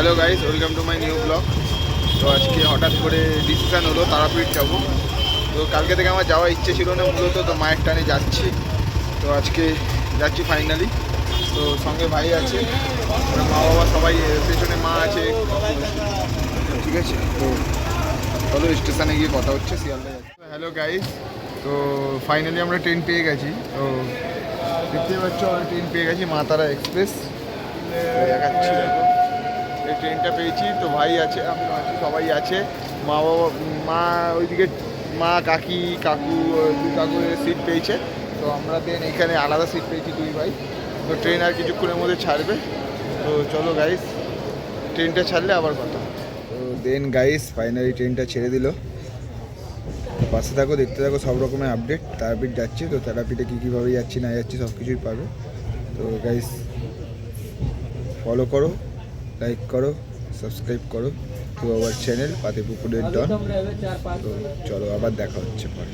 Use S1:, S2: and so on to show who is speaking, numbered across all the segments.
S1: Hello guys welcome to my new blog তো আজকে হঠাৎ করে ডিসিশান হলো, তারাপীঠ যাব। তো কালকে থেকে আমার যাওয়ার ইচ্ছে ছিল না মূলত, তো মায়ের টানে যাচ্ছি। তো আজকে যাচ্ছি ফাইনালি তো সঙ্গে ভাই আছে মা বাবা সবাই পেছনে মা আছে। ঠিক আছে? তো চলো স্টেশনে গিয়ে কথা হচ্ছে, শিয়ালদা হ্যালো গাইস তো ফাইনালি আমরা ট্রেন পেয়ে গেছি। তো দেখতেই পাচ্ছ, আমরা ট্রেন পেয়ে গেছি মা তারা এক্সপ্রেস দেখাচ্ছি। দেখো এই ট্রেনটা পেয়েছি, তো ভাই আছে, আমি, আছি, সবাই আছে। মা বাবা, মা ওইদিকে, মা, কাকি, কাকু দুই কাকুর সিট পেয়েছে। তো আমরা দেন এখানে আলাদা সিট পেয়েছি দুই ভাই। তো ট্রেন আর কিছুক্ষণের মধ্যে ছাড়বে। তো চলো গাইস ট্রেনটা ছাড়লে আবার কথা। তো দেন গাইস ফাইনালি ট্রেনটা ছেড়ে দিল। পাশে থাকো, দেখতে থাকো, সব রকমের আপডেট তারাপীঠ যাচ্ছে, তো তারাপীঠে কী, কীভাবে যাচ্ছি, না যাচ্ছি সব কিছুই পাবে। তো গাইস ফলো করো। লাইক করো সাবস্ক্রাইব করো। টু আওয়ার চ্যানেল পাতে পুকুরের ডন তো চলো আবার দেখা হচ্ছে পরে।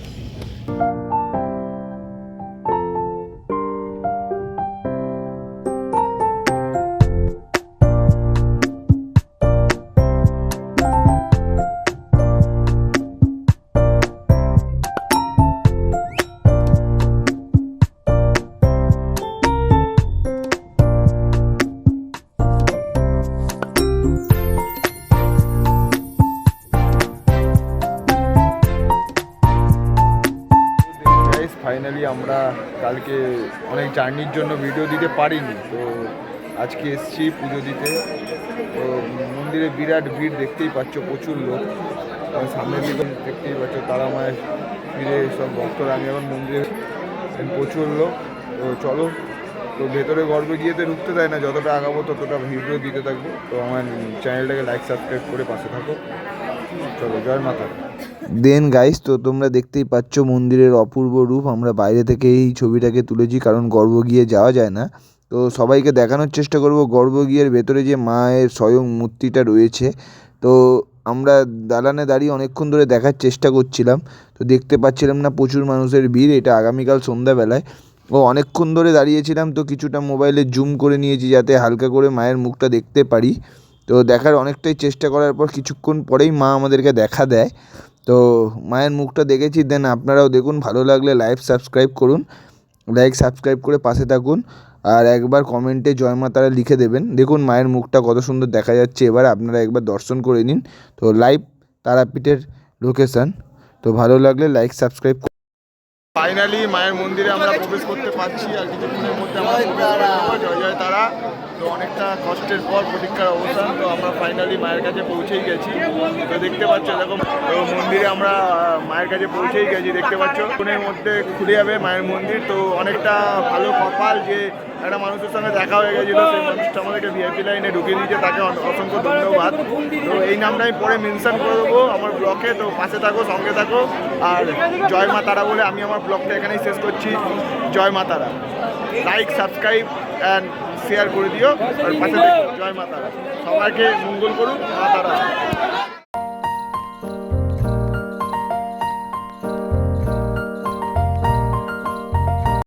S1: ফাইনালি আমরা কালকে অনেক জার্নির জন্য ভিডিও দিতে পারিনি। তো আজকে এসছি পুজো দিতে। তো মন্দিরে বিরাট ভিড় দেখতেই পাচ্ছ, প্রচুর লোক। সামনের দিকে দেখতেই পাচ্ছ তারা মায়ের ফিরে সব ভক্তরা। আমি এখন মন্দিরে প্রচুর লোক। তো চলো তো ভেতরে গর্বে গিয়ে তো ঢুকতে দেয় না, যতটা আগাবো ততটা ভিডিও দিতে থাকব। তো আমার চ্যানেলটাকে লাইক সাবস্ক্রাইব করে পাশে থাকো। চলো, জয় মাতা। দেন গাইস তো তোমরা দেখতেই পাচ্ছ মন্দিরের অপূর্ব রূপ। আমরা বাইরে থেকে এই ছবিটাকে তুলেছি, কারণ গর্ব গিয়ে যাওয়া যায় না। তো সবাইকে দেখানোর চেষ্টা করব, গর্ব গিয়ের ভেতরে যে মায়ের স্বয়ং মূর্তিটা রয়েছে। তো আমরা দালানে দাঁড়িয়ে অনেকক্ষণ ধরে দেখার চেষ্টা করছিলাম। তো দেখতে পাচ্ছিলাম না প্রচুর মানুষের ভিড়, এটা আগামীকাল সন্ধ্যাবেলায়। ও অনেকক্ষণ ধরে দাঁড়িয়েছিলাম, তো কিছুটা মোবাইলে জুম করে নিয়েছি যাতে হালকা করে মায়ের মুখটা দেখতে পারি। তো দেখার অনেকটাই চেষ্টা করার পর কিছুক্ষণ পরেই মা আমাদেরকে দেখা দেয়। তো মায়ের মুখটা দেখেছি দেন আপনারাও দেখুন, ভালো লাগলে লাইভ সাবস্ক্রাইব করুন। লাইক সাবস্ক্রাইব করে পাশে থাকুন। আর একবার কমেন্টে জয় মা তারা লিখে দেবেন। দেখুন মায়ের মুখটা কত সুন্দর দেখা যাচ্ছে। এবার আপনারা একবার দর্শন করে নিন। তো লাইভ তারাপীঠের লোকেশান তো ভালো লাগলে লাইক সাবস্ক্রাইব ফাইনালি মায়ের মন্দিরে আমরা প্রবেশ করতে পারছি আর কিছুক্ষণের মধ্যে আমরা তো অনেকটা কষ্টের পর প্রতীক্ষার অবসান তো আমরা ফাইনালি মায়ের কাছে পৌঁছেই গেছি। তো দেখতে পাচ্ছ এরকম তো মন্দিরে আমরা মায়ের কাছে পৌঁছেই গেছি, দেখতে পাচ্ছ। ফোনের মধ্যে খুলে যাবে মায়ের মন্দির। তো অনেকটা ভালো কপাল যে একটা মানুষের সঙ্গে দেখা হয়ে গেছিল, সেই মানুষটা আমাদেরকে ভিআইপি লাইনে ঢুকিয়ে দিয়েছে। তাকে অসংখ্য ধন্যবাদ। তো এই নামটা আমি পরে মেনশন করে দেবো আমার ব্লকে। তো পাশে থাকো, সঙ্গে থাকো। আর জয় মা তারা বলে আমি আমার ব্লগটা এখানেই শেষ করছি। জয় মা তারা। লাইক সাবস্ক্রাইব অ্যান্ড শেয়ার করে দিও। আর পাশে জয় মাতারা। সবাইকে মঙ্গল করুন মা তারা